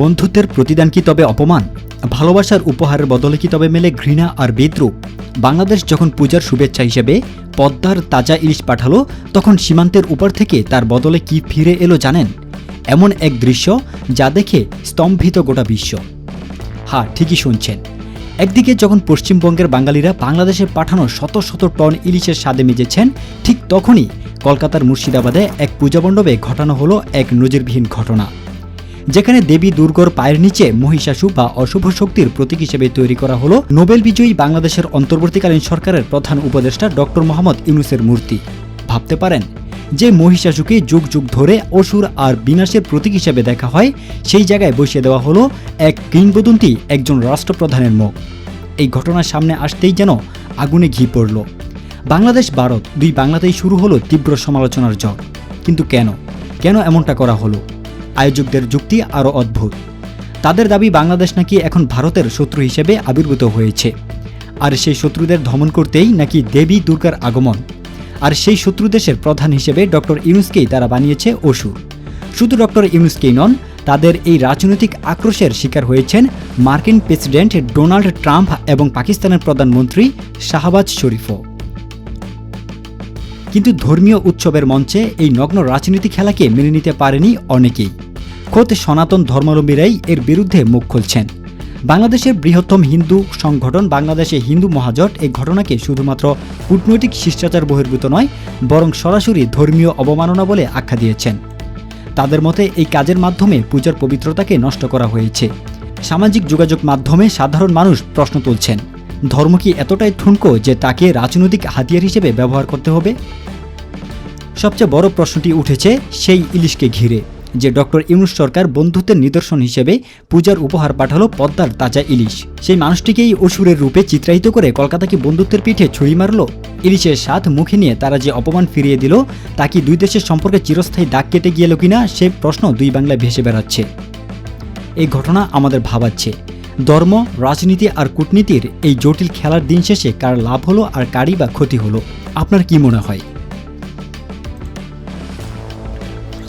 বন্ধুত্বের প্রতিদান কি তবে অপমান? ভালোবাসার উপহারের বদলে কি তবে মেলে ঘৃণা আর বিদ্রুপ? বাংলাদেশ যখন পূজার শুভেচ্ছা হিসেবে পদ্মার তাজা ইলিশ পাঠালো, তখন সীমান্তের উপর থেকে তার বদলে কি ফিরে এলো জানেন? এমন এক দৃশ্য যা দেখে স্তম্ভিত গোটা বিশ্ব। হ্যাঁ ঠিকই শুনছেন। একদিকে যখন পশ্চিমবঙ্গের বাঙালিরা বাংলাদেশে পাঠানো শত শত টন ইলিশের স্বাদে মেজেছেন, ঠিক তখনই কলকাতার মুর্শিদাবাদে এক পূজা মণ্ডপে ঘটানো হলো এক নজিরবিহীন ঘটনা। যেখানে দেবী দুর্গর পায়ের নিচে মহিষাসু বা অশুভ শক্তির প্রতীক হিসেবে তৈরি করা হলো নোবেল বিজয়ী বাংলাদেশের অন্তর্বর্তীকালীন সরকারের প্রধান উপদেষ্টা ডক্টর মোহাম্মদ ইউনুসের মূর্তি। ভাবতে পারেন, যে মহিষাসুকে যুগ যুগ ধরে অসুর আর বিনাশের প্রতীক হিসেবে দেখা হয়, সেই জায়গায় বসিয়ে দেওয়া হলো এক কিংবদন্তি, একজন রাষ্ট্রপ্রধানের মুখ। এই ঘটনার সামনে আসতেই যেন আগুনে ঘি পড়ল। বাংলাদেশ, ভারত দুই বাংলাতেই শুরু হলো তীব্র সমালোচনার ঝড়। কিন্তু কেন? কেন এমনটা করা হলো? আয়োজকদের যুক্তি আরও অদ্ভুত। তাদের দাবি বাংলাদেশ নাকি এখন ভারতের শত্রু হিসেবে আবির্ভূত হয়েছে। আর সেই শত্রুদের দমন করতেই নাকি দেবী দুর্গার আগমন। আর সেই শত্রু দেশের প্রধান হিসেবে ডক্টর ইউনুসকেই তারা বানিয়েছে অসুর। শুধু ডক্টর ইউনুসকেই নন, তাদের এই রাজনৈতিক আক্রোশের শিকার হয়েছেন মার্কিন প্রেসিডেন্ট ডোনাল্ড ট্রাম্প এবং পাকিস্তানের প্রধানমন্ত্রী শাহবাজ শরীফও। কিন্তু ধর্মীয় উৎসবের মঞ্চে এই নগ্ন রাজনীতি খেলাকে মেনে নিতে পারেনি অনেকেই। খোদ সনাতন ধর্মাবলম্বীরাই এর বিরুদ্ধে মুখ খুলছেন। বাংলাদেশের বৃহত্তম হিন্দু সংগঠন বাংলাদেশে হিন্দু মহাজোট এই ঘটনাকে শুধুমাত্র কূটনৈতিক শিষ্টাচার বহির্ভূত নয়, বরং সরাসরি ধর্মীয় অবমাননা বলে আখ্যা দিয়েছেন। তাদের মতে এই কাজের মাধ্যমে পূজার পবিত্রতাকে নষ্ট করা হয়েছে। সামাজিক যোগাযোগ মাধ্যমে সাধারণ মানুষ প্রশ্ন তুলছেন, ধর্ম কি এতটাই ঠুনকো যে তাকে রাজনৈতিক হাতিয়ার হিসেবে ব্যবহার করতে হবে? সবচেয়ে বড় প্রশ্নটি উঠেছে সেই ইলিশকে ঘিরে। যে ডক্টর ইউনুস সরকার বন্ধুত্বের নিদর্শন হিসেবে পূজার উপহার পাঠালো পদ্মার তাজা ইলিশ। সেই মানুষটিকেই অসুরের রূপে চিত্রায়িত করে কলকাতাকে বন্ধুত্বের পিঠে ছুরি মারল। ইলিশের স্বাদ মুখে নিয়ে তারা যে অপমান ফিরিয়ে দিল, তা কি দুই দেশের সম্পর্কে চিরস্থায়ী দাগ কেটে গিয়েল কিনা, সে প্রশ্ন দুই বাংলায় ভেসে বেড়াচ্ছে। এই ঘটনা আমাদের ভাবাচ্ছে। ধর্ম, রাজনীতি আর কূটনীতির এই জটিল খেলার দিন শেষে কার লাভ হলো আর কারই বা ক্ষতি হলো। আপনার কি মনে হয়?